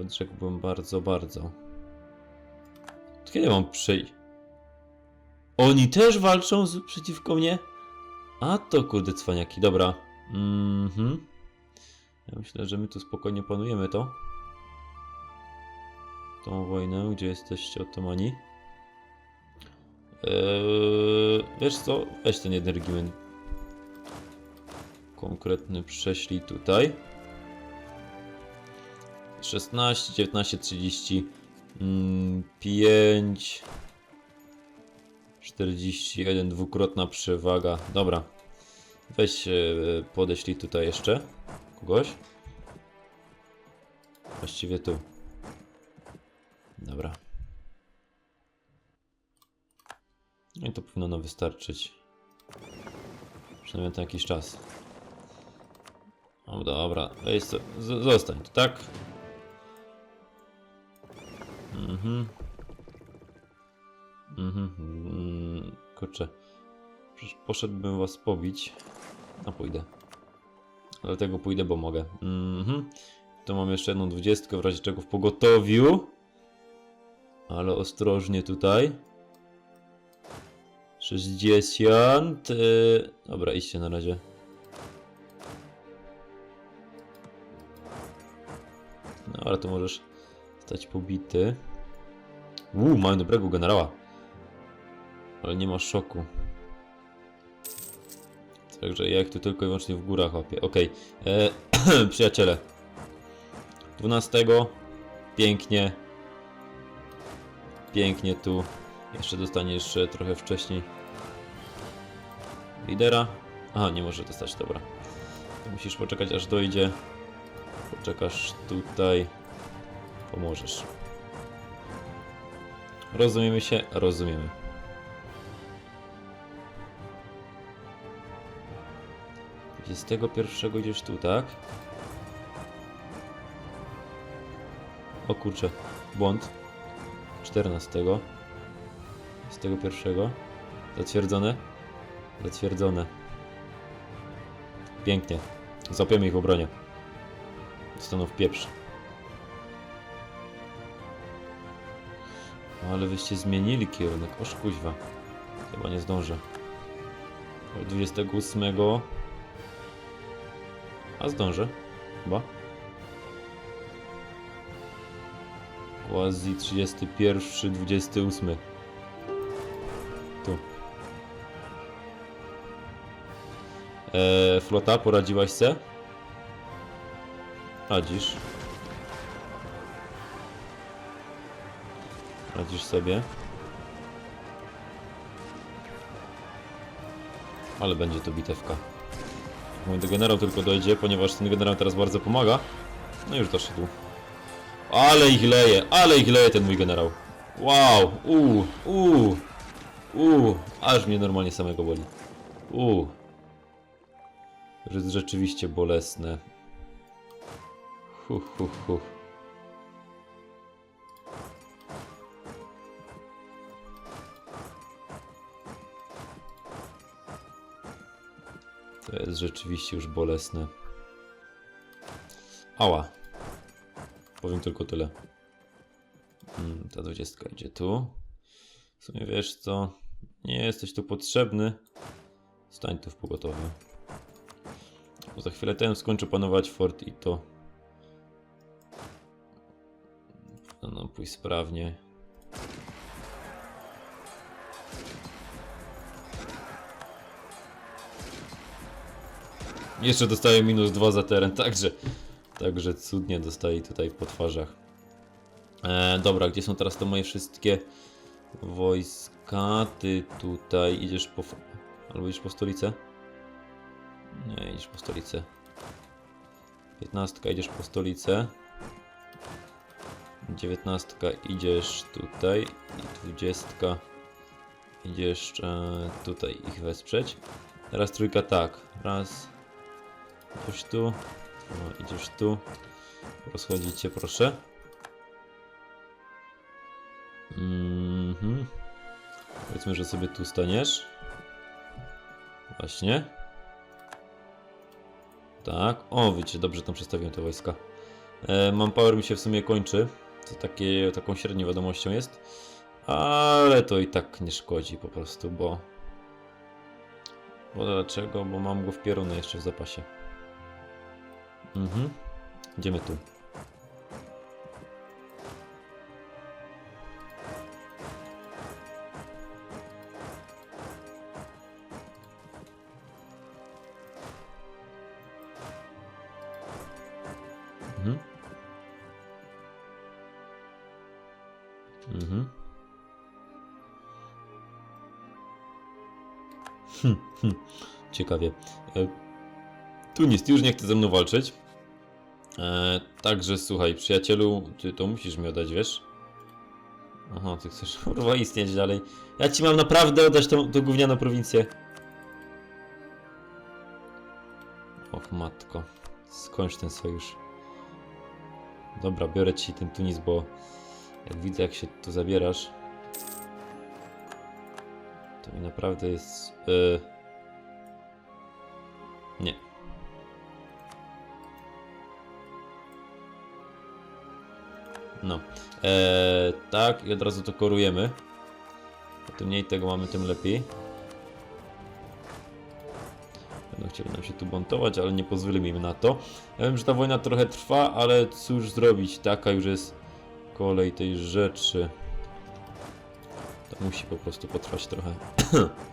Nawet rzekłbym bardzo, bardzo. Kiedy mam przejść? Oni też walczą z, przeciwko mnie? A to kurde cwaniaki, dobra. Mhm. Ja myślę, że my tu spokojnie panujemy to. Tą wojnę, gdzie jesteście otomani. Eee, wiesz co? Weź ten jeden regiment. Konkretny prześlij tutaj. 16, 19, 30, mm, 5, 41, dwukrotna przewaga. Dobra. Weź e, podeślij tutaj jeszcze kogoś. Właściwie tu. Dobra. No i to powinno nam wystarczyć. Przynajmniej na jakiś czas. No dobra, weź co, zostań tak? Mhm. Mhm. Mm, kurczę. Przecież poszedłbym was pobić. A pójdę. Dlatego pójdę, bo mogę. Mhm. To mam jeszcze jedną dwudziestkę, w razie czego w pogotowiu. Ale ostrożnie tutaj. 60. Yy... Dobra, idźcie na razie. No, ale to możesz stać pobity. Uuu, mamy dobrego generała. Ale nie ma szoku. Także jak tu tylko i wyłącznie w górach łapię. Okej. E, Przyjaciele. 12. Pięknie. Pięknie tu. Jeszcze dostaniesz e, trochę wcześniej. Lidera. Aha, nie może dostać, dobra. Musisz poczekać aż dojdzie. Poczekasz tutaj. Pomożesz. Rozumiemy się? Rozumiemy. Dwudziestego pierwszego idziesz tu, tak? O kurczę, błąd. 14. 21. Zatwierdzone? Zatwierdzone. Pięknie. Złapiemy ich w obronie. Zostaną w pieprz. Ale wyście zmienili kierunek. Oż kuźwa. Chyba nie zdążę. Ale 28. A zdążę. Chyba. Quasi 31, 28. Tu. Eee, flota, poradziłaś se? Radzisz. Radzisz sobie. Ale będzie to bitewka. Mój generał tylko dojdzie, ponieważ ten generał teraz bardzo pomaga. No już doszedł. Ale ich leje, ale ich leje ten mój generał. Wow, uuu, uuu, uuu, aż mnie normalnie samego boli. Uuu. To jest rzeczywiście bolesne. Hu, hu, hu. To jest rzeczywiście już bolesne. Ała. Powiem tylko tyle. Mm, ta dwudziestka idzie tu. W sumie wiesz co? Nie jesteś tu potrzebny. Stań tu w pogotowiu. Bo za chwilę ten skończy panować fort i to. No, no pójść sprawnie. Jeszcze dostaje minus 2 za teren, także Także cudnie dostaje tutaj po twarzach. E, dobra, gdzie są teraz te moje wszystkie wojska? Ty tutaj idziesz po... Albo idziesz po stolicę? Nie, idziesz po stolicę. 15 idziesz po stolicę. 19 idziesz tutaj. I 20 idziesz e, tutaj ich wesprzeć. Teraz trójka tak. Raz. Coś tu. No, idziesz tu. Rozchodzicie, proszę. Mhm. Powiedzmy, że sobie tu staniesz. Właśnie. Tak. O, wiecie, dobrze tam przestawiłem te wojska. E, Manpower mi się w sumie kończy. To takie, taką średnią wiadomością jest. Ale to i tak nie szkodzi po prostu, bo... Bo dlaczego? Bo mam go w pierunę jeszcze w zapasie. Mhm. Idziemy tu. Mhm. Mhm. Hm, hm. Ciekawie. Tunis, ty już nie chce ze mną walczyć. E, także słuchaj, przyjacielu, ty to musisz mi oddać, wiesz? Aha, ty chcesz kurwa istnieć dalej. Ja ci mam naprawdę oddać tą, tą gównianą prowincję. Och matko, skończ ten sojusz. Dobra, biorę ci ten Tunis, bo jak widzę jak się tu zabierasz, to mi naprawdę jest... Yy... Eee, tak, i od razu to korujemy. Tym mniej tego mamy, tym lepiej. Będą chcieli nam się tu buntować, ale nie pozwolimy im na to. Ja wiem, że ta wojna trochę trwa, ale cóż zrobić, taka już jest kolej tej rzeczy. To musi po prostu potrwać trochę.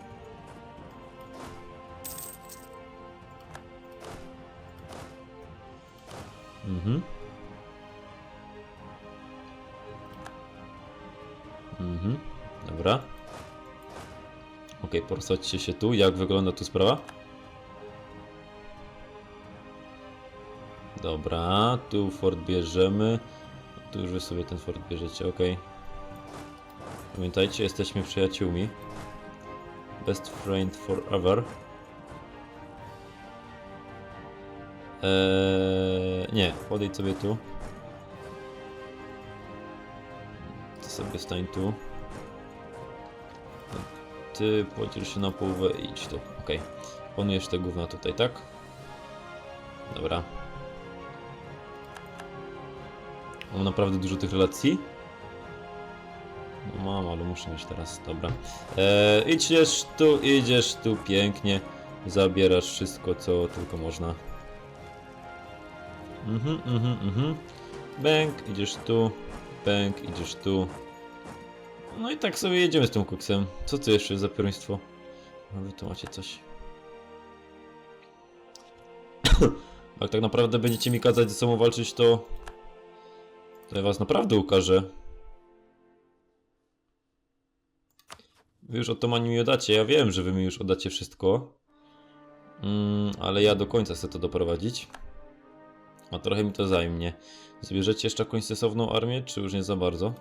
Ok, porozchodźcie się tu. Jak wygląda tu sprawa? Dobra, tu fort bierzemy. Tu już wy sobie ten fort bierzecie, ok. Pamiętajcie, jesteśmy przyjaciółmi. Best friend forever. Eee, nie, podejdź sobie tu. Ty sobie stań tu. Ty podziel się na połowę i idź tu. Ok. Panujesz te gówna tutaj, tak? Dobra. Mam naprawdę dużo tych relacji. No mam, ale muszę mieć teraz, dobra. Eee, idziesz tu, idziesz tu, pięknie. Zabierasz wszystko, co tylko można. Mhm, mhm, mhm. Bęk, idziesz tu. Bęk, idziesz tu. No i tak sobie jedziemy z tym koksem. Co to jeszcze za pieruństwo? A wy tu macie coś. Jak tak naprawdę będziecie mi kazać ze sobą walczyć, to... To ja was naprawdę ukażę. Wy już otomani mi oddacie. Ja wiem, że wy mi już oddacie wszystko. Mm, ale ja do końca chcę to doprowadzić. A trochę mi to zajmie. Zbierzecie jeszcze jakąś sensowną armię, czy już nie za bardzo?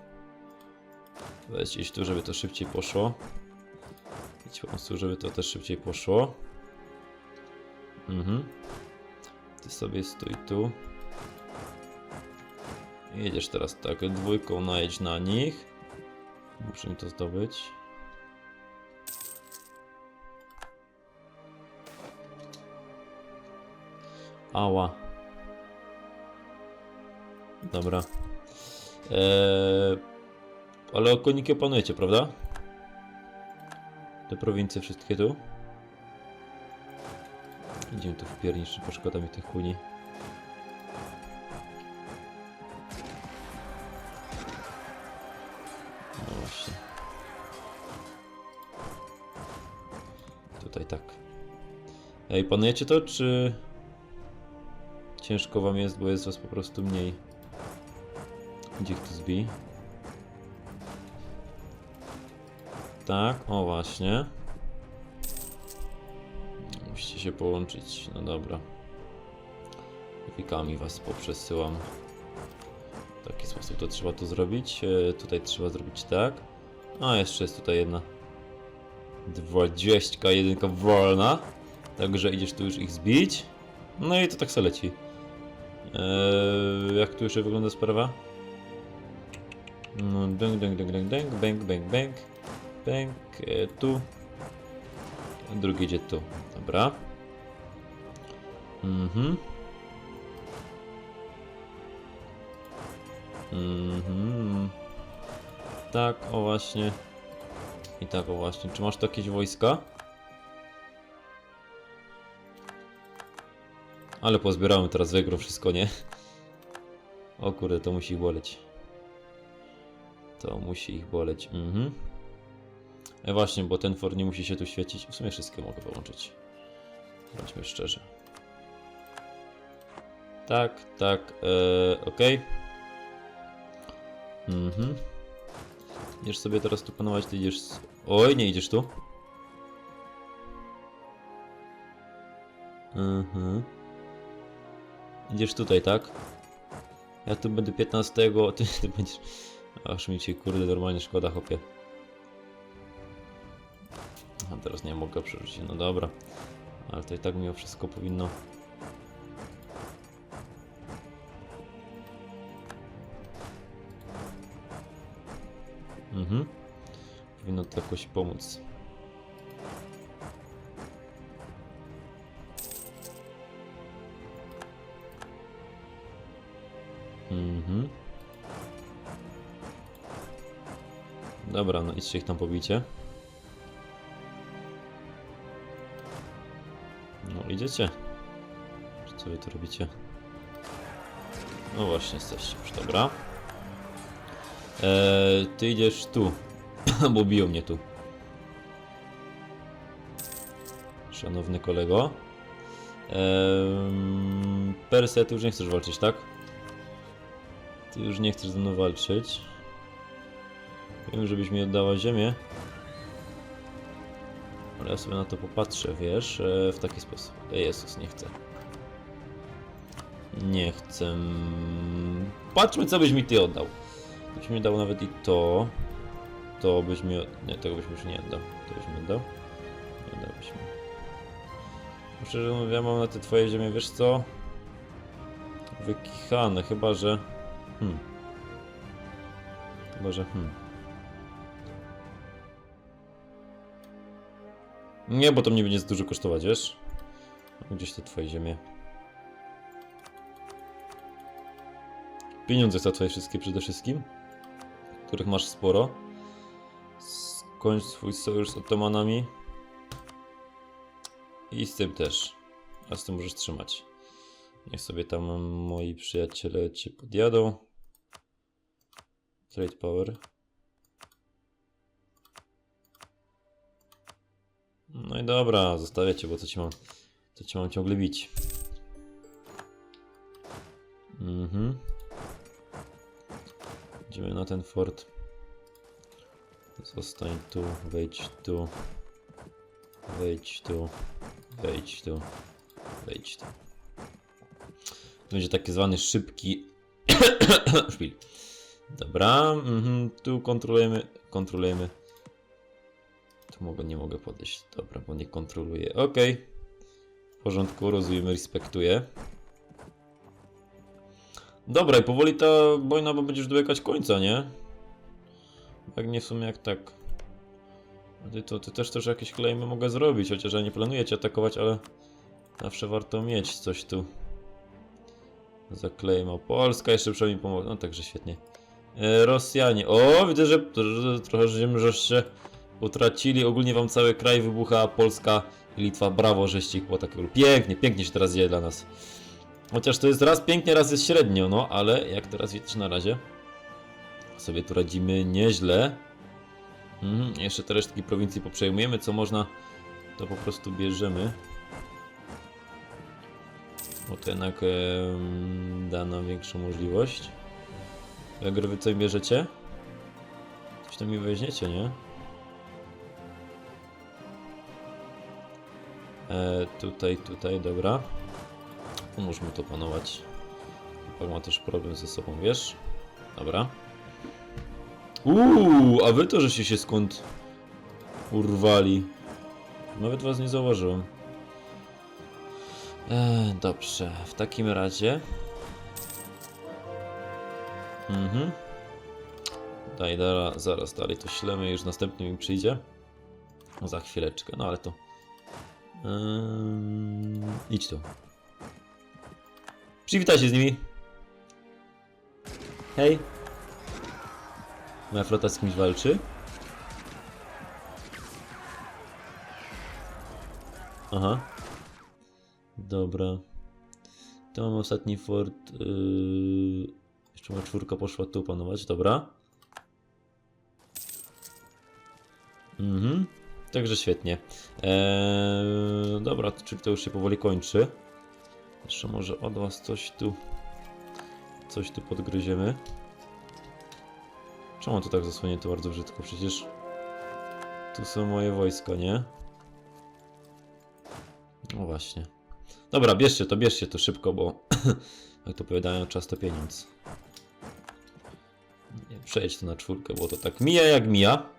Weź iść tu, żeby to szybciej poszło. Idź po prostu, żeby to też szybciej poszło. Mhm. Ty sobie stój tu. Jedziesz teraz tak, dwójką najedź na nich. Muszę mi to zdobyć. Ała. Dobra. Eee, ale okonikie panujecie, prawda? Te prowincje wszystkie tu. Idziemy tu w piernicz, bo szkoda mi tych kuni. No właśnie. Tutaj tak. Ej, panujecie to, czy... Ciężko wam jest, bo jest was po prostu mniej. Gdzie ich tu zbij? Tak, o właśnie. Musicie się połączyć, no dobra. Wikami was poprzesyłam. W taki sposób to trzeba to zrobić. E, tutaj trzeba zrobić tak. A, jeszcze jest tutaj jedna. 20 jedynka wolna. Także idziesz tu już ich zbić. No i to tak se leci. Eee, jak tu jeszcze wygląda sprawa? No, dęk, dęk, dęk, dęk, dęk, bęk, bęk, bęk, bęk, e, tu. Drugi idzie tu, dobra. Mhm. Mhm. Tak, o właśnie. I tak, o właśnie. Czy masz tu jakieś wojska? Ale pozbierałem teraz wegro wszystko, nie? O kurde, to musi ich boleć. To musi ich boleć. Mhm. E właśnie, bo ten for nie musi się tu świecić. W sumie wszystkie mogę wyłączyć. Bądźmy szczerzy. Tak, tak, e, okej. Mhm. Idziesz sobie teraz tu panować, ty idziesz... z- Oj, nie idziesz tu. Mhm. Idziesz tutaj, tak? Ja tu będę 15, ty, ty będziesz... Aż mi cię kurde normalnie szkoda, chłopie. A teraz nie mogę przerzucić, no dobra. Ale to i tak mimo wszystko powinno... Mhm. Powinno to jakoś pomóc. Mhm. Dobra, no idźcie ich tam pobicie. Idziecie. Co wy tu robicie? No właśnie, jesteście już, dobra. Eee, ty idziesz tu, bo biją mnie tu. Szanowny kolego. Eee, Perse, ty już nie chcesz walczyć, tak? Ty już nie chcesz ze mną walczyć. Wiem, żebyś mi oddała ziemię. Ja sobie na to popatrzę, wiesz, e, w taki sposób. Jezus, nie chcę. Nie chcę. Patrzmy, co byś mi ty oddał. Byś mi dał nawet i to. To byś mi. Nie, tego byś mi już nie oddał. To byś mi oddał? Nie oddałbyś mi. Szczerze mówiąc, ja mam na te twoje ziemię, wiesz co? Wykichane, chyba że. Hmm. Chyba że. Hmm. Nie, bo to mnie będzie dużo kosztować, wiesz? Gdzieś te twoje ziemie. Pieniądze za twoje wszystkie przede wszystkim, których masz sporo. Skończ swój sojusz z otomanami. I z tym też. A z tym możesz trzymać. Niech sobie tam moi przyjaciele cię podjadą. Trade power. No i dobra, zostawię cię, bo co ci mam, co ci mam ciągle bić. Mhm. Idziemy na ten fort. Zostań tu, wejdź tu. Wejdź tu, wejdź tu, wejdź tu. Będzie taki zwany szybki szpil. Dobra, mhm, tu kontrolujemy, kontrolujemy. Mogę, nie mogę podejść. Dobra, bo nie kontroluję. Okej. W porządku, rozumiem, respektuję. Dobra, i powoli ta wojna bo będzie już dobiegać końca, nie? Jak nie w sumie jak tak. Ty, to, ty też też jakieś klejmy mogę zrobić, chociaż ja nie planuję cię atakować, ale zawsze warto mieć coś tu. Zaklejma. Polska jeszcze przynajmniej pomoże. No także świetnie. E, Rosjanie. O, widzę, że, że trochę żeśmy żeście utracili. Ogólnie wam cały kraj wybucha. Polska i Litwa. Brawo, żeście ich takiego. Pięknie, pięknie się teraz dzieje dla nas. Chociaż to jest raz pięknie, raz jest średnio, no ale jak teraz widzisz na razie sobie tu radzimy nieźle. Mhm, jeszcze te resztki prowincji poprzejmujemy, co można to po prostu bierzemy. Bo to jednak em, da nam większą możliwość. Jak wy co bierzecie? Coś tam mi weźmiecie, nie? E, tutaj, tutaj, dobra. Pomóż to panować. Chłopak ma też problem ze sobą, wiesz? Dobra. Uuu, a wy to żeście się skąd urwali? Nawet was nie zauważyłem. E, dobrze, w takim razie. Mhm. Daj, dara, zaraz dalej to ślemy, już następny mi przyjdzie. Za chwileczkę, no ale to. Ym, idź tu. Przywitaj się z nimi. Hej. Moja flota z kimś walczy? Aha. Dobra. To mamy ostatni fort. Yy... Jeszcze moja czwórka poszła tu panować, dobra. Mhm. Także świetnie. Eee, dobra, czyli to już się powoli kończy. Jeszcze może od was coś tu. Coś tu podgryziemy. Czemu to tak zasłonięte bardzo brzydko? Przecież tu są moje wojska, nie? No właśnie. Dobra, bierzcie to, bierzcie to szybko, bo jak to powiadają, czas to pieniądz. Nie, przejdź to na czwórkę, bo to tak mija jak mija.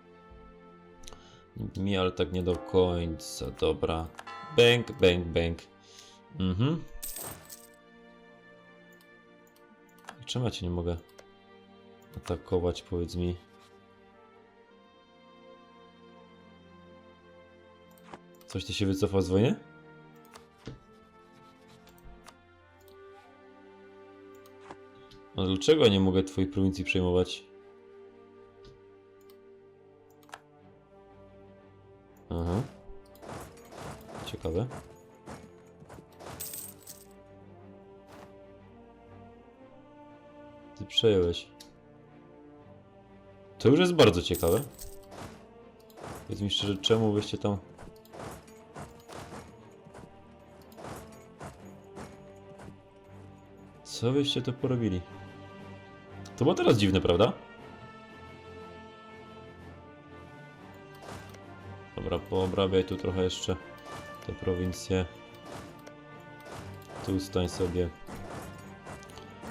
Mija, ale tak nie do końca. Dobra. Bang, bang, bang. Mhm. Czemu ja cię nie mogę atakować, powiedz mi? Coś ty się wycofał z wojny? A dlaczego nie mogę twojej prowincji przejmować? Aha. Ciekawe. Ty przejąłeś. To już jest bardzo ciekawe. Powiedz mi szczerze, czemu byście tam... Co byście to porobili? To było teraz dziwne, prawda? Poobrabiaj tu trochę jeszcze te prowincje. Tu stań sobie.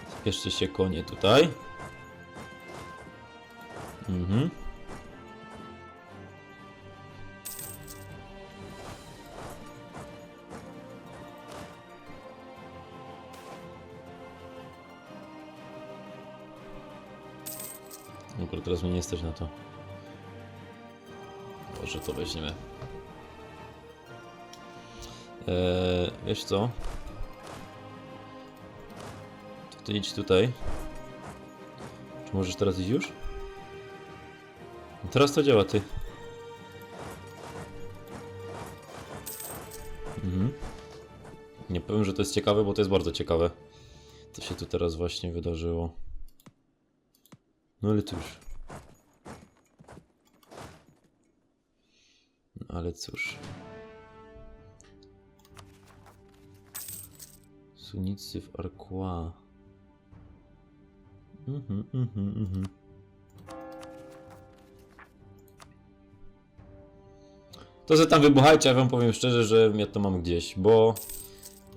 Spieszcie się konie tutaj. Mhm. Teraz mnie nie stać na to. Może to weźmiemy. Eee, wiesz co? To ty idź tutaj. Czy możesz teraz iść już? No Teraz to działa, ty. Mhm. Nie powiem, że to jest ciekawe, bo to jest bardzo ciekawe. Co się tu teraz właśnie wydarzyło. No ale cóż. No ale cóż. Sunicy w Arquois. Mhm, mhm, mhm. To, że tam wybuchajcie, ja wam powiem szczerze, że ja to mam gdzieś, bo...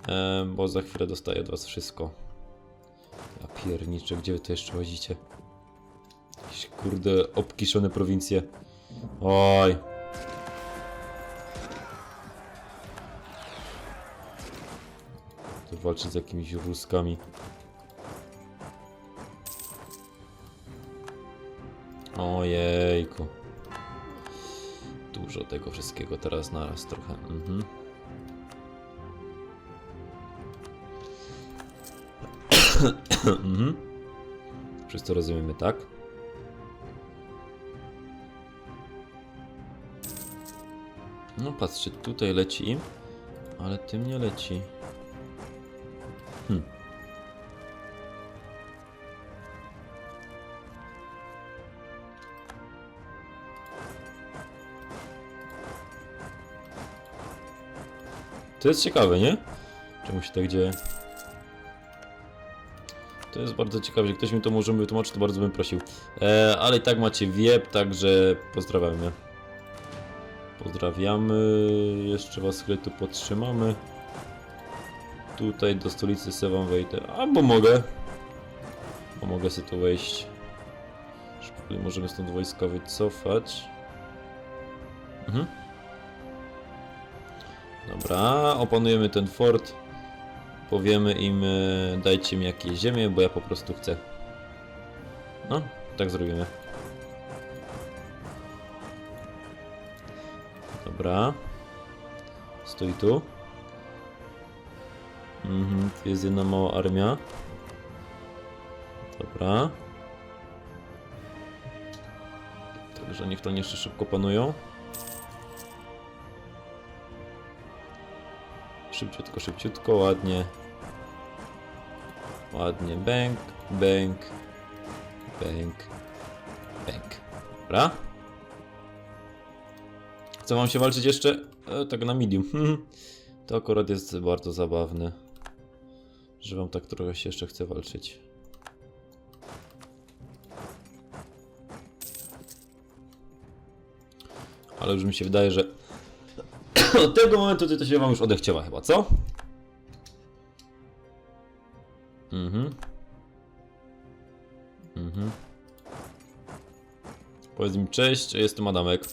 E, bo za chwilę dostaję od was wszystko. Ja pierniczę, gdzie wy to jeszcze łazicie? Jakieś kurde obkiszone prowincje. Oj. To walczyć z jakimiś ruskami. Ojejku. Dużo tego wszystkiego teraz naraz trochę. Mhm. mhm. Wszyscy rozumiemy, tak? No patrzcie, tutaj leci, ale tym nie leci. To jest ciekawe, nie? Czemu się tak dzieje? To jest bardzo ciekawe, że ktoś mi to może wytłumaczyć, to bardzo bym prosił. E, ale i tak macie wiep, także pozdrawiamy. Pozdrawiamy. Jeszcze was chwilę tu podtrzymamy. Tutaj do stolicy se wam wejdę. Albo mogę. Bo mogę sobie tu wejść. Możemy stąd wojska wycofać. Dobra, opanujemy ten fort. Powiemy im, e, dajcie mi jakieś ziemię, bo ja po prostu chcę. No, tak zrobimy. Dobra. Stój tu. Mhm, tu jest jedna mała armia. Dobra. Także niech to jeszcze szybko panują. Szybciutko, szybciutko, ładnie. Ładnie, bęk, bęk, bęk, bęk. Dobra. Chce wam się walczyć jeszcze? E, tak na medium. To akurat jest bardzo zabawne. Że wam tak trochę się jeszcze chce walczyć. Ale już mi się wydaje, że od tego momentu to się wam już odechciała chyba, co? Mhm. Mhm. Powiedz mi cześć, jestem Adamek.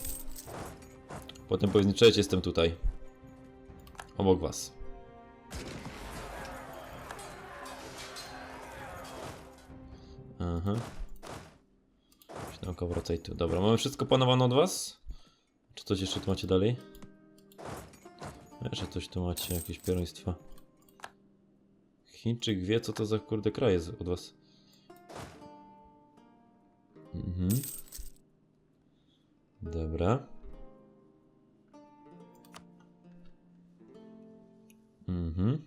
Potem powiedz mi cześć, jestem tutaj. Obok was. Aha. Śmiałko, wracaj tu. Dobra, mamy wszystko panowane od was? Czy coś jeszcze tu macie dalej? Jeszcze coś tu macie, jakieś pierwieństwa. Chińczyk wie, co to za kurde kraj jest od was. Mhm. Dobra. Mhm.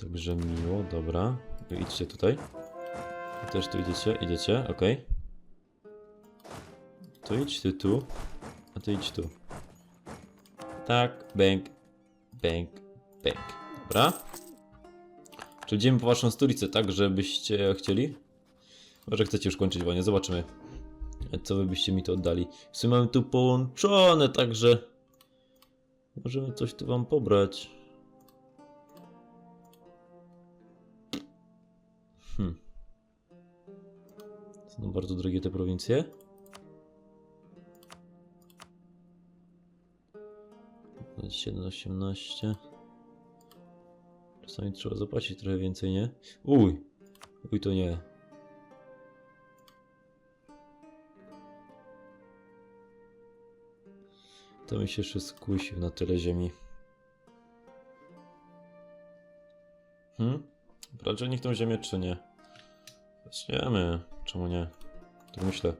Także miło, dobra. Idźcie tutaj. Też tu idziecie, idziecie, okej. Tu idź, ty tu. A ty idź tu. Tak, bęk, bęk, bęk. Dobra. Czy idziemy po waszą stolicę, tak, żebyście chcieli? Może chcecie już kończyć wojnę, zobaczymy. Co wy byście mi to oddali. W sumie mamy tu połączone, także... Możemy coś tu wam pobrać. Hmm. Są bardzo drogie te prowincje. Siedem, osiemnaście. Czasami trzeba zapłacić trochę więcej, nie? Uj! Uj, to nie. To mi się jeszcze skusił na tyle ziemi. Hmm? Brać nich tą ziemię, czy nie? Weźmiemy. Czemu nie? Tak myślę.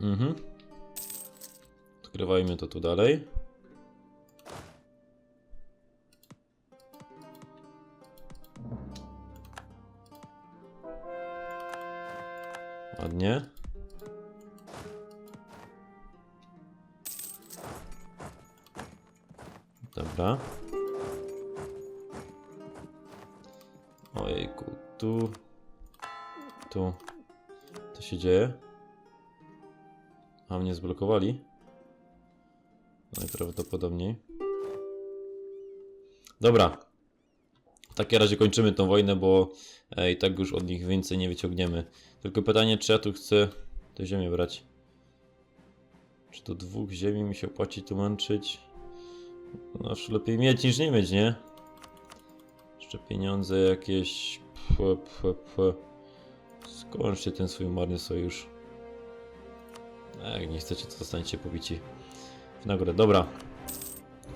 Mhm. Odkrywajmy to tu dalej. Ładnie. Dobra. Ojejku, tu. Tu. Co się dzieje? A mnie zblokowali? Najprawdopodobniej. Dobra. W takim razie kończymy tą wojnę, bo e, i tak już od nich więcej nie wyciągniemy. Tylko pytanie, czy ja tu chcę tę ziemię brać? Czy to dwóch ziemi mi się opłaci tu męczyć? No, już lepiej mieć niż nie mieć, nie? Jeszcze pieniądze jakieś. Pf, pf, pf. Skończcie ten swój marny sojusz. Jak nie chcecie, to zostańcie pobici w nagrodę. Dobra.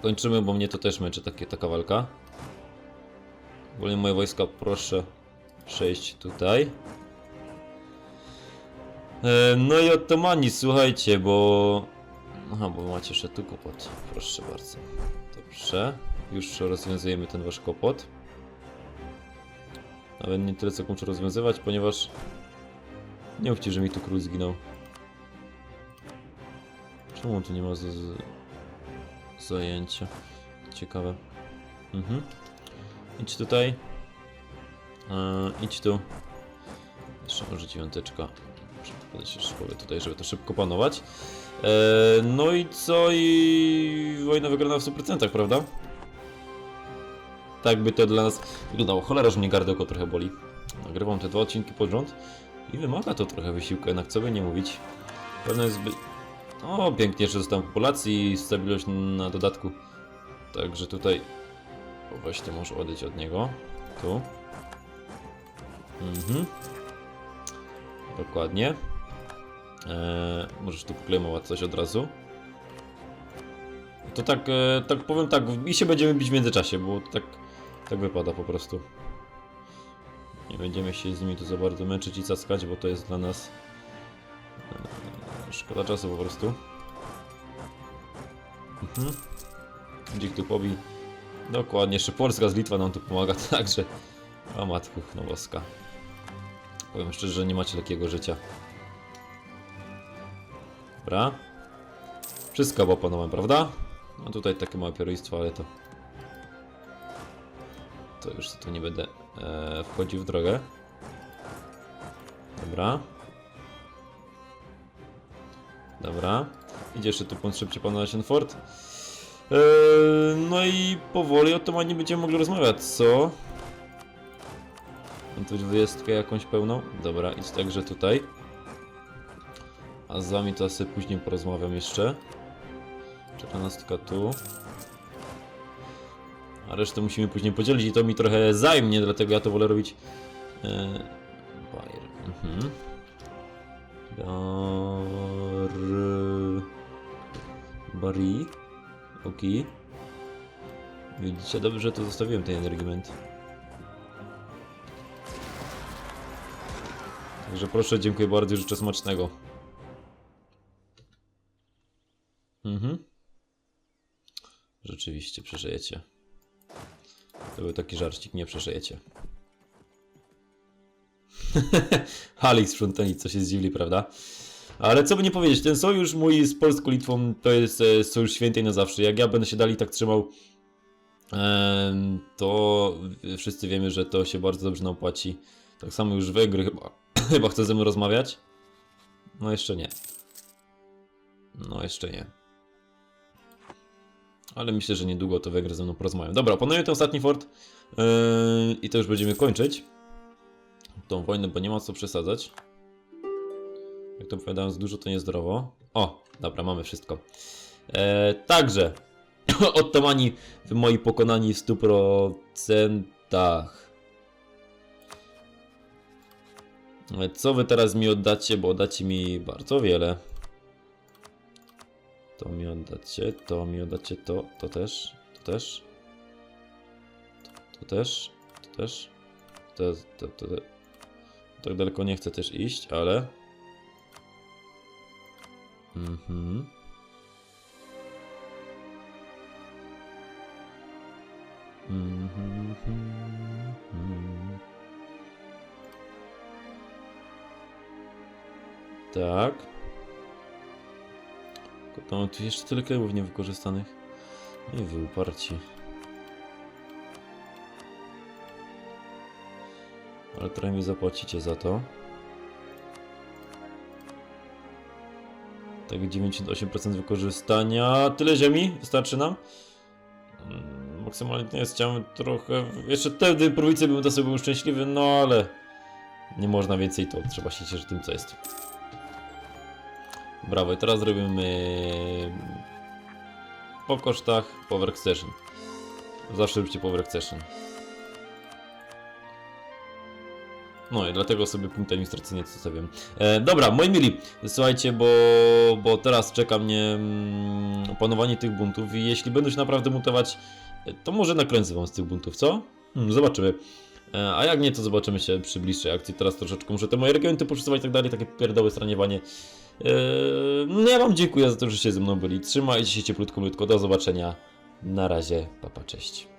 Kończymy, bo mnie to też męczy takie, taka walka. Ogólnie moje wojska proszę przejść tutaj. E, no i Ottomani, słuchajcie, bo... Aha, bo macie jeszcze tu kłopot. Proszę bardzo. Dobrze. Już rozwiązujemy ten wasz kłopot. Nawet nie tyle co kończę rozwiązywać, ponieważ... Nie mówcie, że mi tu król zginął. Czemu tu nie ma z... zajęcia? Ciekawe. Mhm. Idź tutaj. Eee, idź tu. Jeszcze może dziewiąteczka. Będę się szkoły tutaj, żeby to szybko panować. Eee, no i co? I wojna wygrana w 100%, prawda? Tak by to dla nas wyglądało. Cholera, że mnie gardełko trochę boli. Nagrywam te dwa odcinki pod rząd i wymaga to trochę wysiłku, jednak co by nie mówić. Pewno jest zbyt... O, pięknie, że zostałem populacji i stabilność na dodatku. Także tutaj... O, ty może odejść od niego. Tu. Mhm. Dokładnie. Eee, możesz tu poklejmować coś od razu. To tak, e, tak powiem tak, i się będziemy bić w międzyczasie, bo tak, tak wypada po prostu. Nie będziemy się z nimi tu za bardzo męczyć i caskać, bo to jest dla nas Szkoda czasu po prostu. Mhm. Dzik tu pobi. Dokładnie, jeszcze Polska z Litwa nam tu pomaga, także... O matku, no boska. Powiem szczerze, że nie macie takiego życia. Dobra. Wszystko opanowałem, prawda? No tutaj takie małe pierojstwo, ale to... To już tu nie będę e, wchodził w drogę. Dobra. Dobra. Idzie jeszcze tu punkt szybciej ten fort. Eee, no i powoli Ottomani będziemy mogli rozmawiać, co? Mam tu dwudziestkę jakąś pełną? Dobra, idź także tutaj. A z wami to sobie później porozmawiam jeszcze. Czternastka tu. A resztę musimy później podzielić i to mi trochę zajmie, dlatego ja to wolę robić... Eee, Bari. Ok. Widzicie, dobrze, że to zostawiłem ten energiment. Także proszę, dziękuję bardzo, życzę smacznego. Mhm. Rzeczywiście, przeżyjecie. To był taki żarcik, nie przeżyjecie. Halik sprzątani, co się zdziwili, prawda? Ale co by nie powiedzieć, ten sojusz mój z Polską Litwą to jest e, sojusz święty na zawsze. Jak ja będę się dalej tak trzymał, em, to wszyscy wiemy, że to się bardzo dobrze nam opłaci. Tak samo już Węgry chyba, chyba chce ze mną rozmawiać. No jeszcze nie. No jeszcze nie. Ale myślę, że niedługo to Węgry ze mną porozmawiają. Dobra, opanoję ten ostatni fort yy, i to już będziemy kończyć tą wojnę, bo nie ma co przesadzać. Jak to opowiadałem, za dużo to niezdrowo. O, dobra, mamy wszystko. E, także, Ottomani w moi pokonani w 100%. E, Co wy teraz mi oddacie, bo oddacie mi bardzo wiele. To mi oddacie, to mi oddacie, to, to też, to też. To też, to też. To, to, to, to. Tak daleko nie chcę też iść, ale... Mhm. Mhm, mhm. Tak. Tam tu jeszcze tyle kajów niewykorzystanych. Nie wy uparci. Ale trochę mi zapłacicie za to. Tak, 98% wykorzystania. Tyle ziemi wystarczy nam? Mm, Maksymalnie nie jest, chciałem trochę... Jeszcze wtedy prowicję bym to sobie był szczęśliwy, no ale... Nie można więcej, to trzeba się cieszyć tym, co jest. Brawo, i teraz robimy... Po kosztach Power Session. Zawsze róbcie Power Session. No i dlatego sobie punkt administracyjny zostawiam. E, dobra, moi mili, słuchajcie, bo, bo teraz czeka mnie mm, opanowanie tych buntów i jeśli będą się naprawdę mutować, e, to może nakręcę wam z tych buntów, co? Hmm, zobaczymy. E, a jak nie, to zobaczymy się przy bliższej akcji. Teraz troszeczkę muszę te moje regiony poprzesuwać i tak dalej, takie pierdoły straniewanie. E, no ja wam dziękuję za to, że się ze mną byli. Trzymajcie się cieplutko, lutko. Do zobaczenia. Na razie, papa, cześć.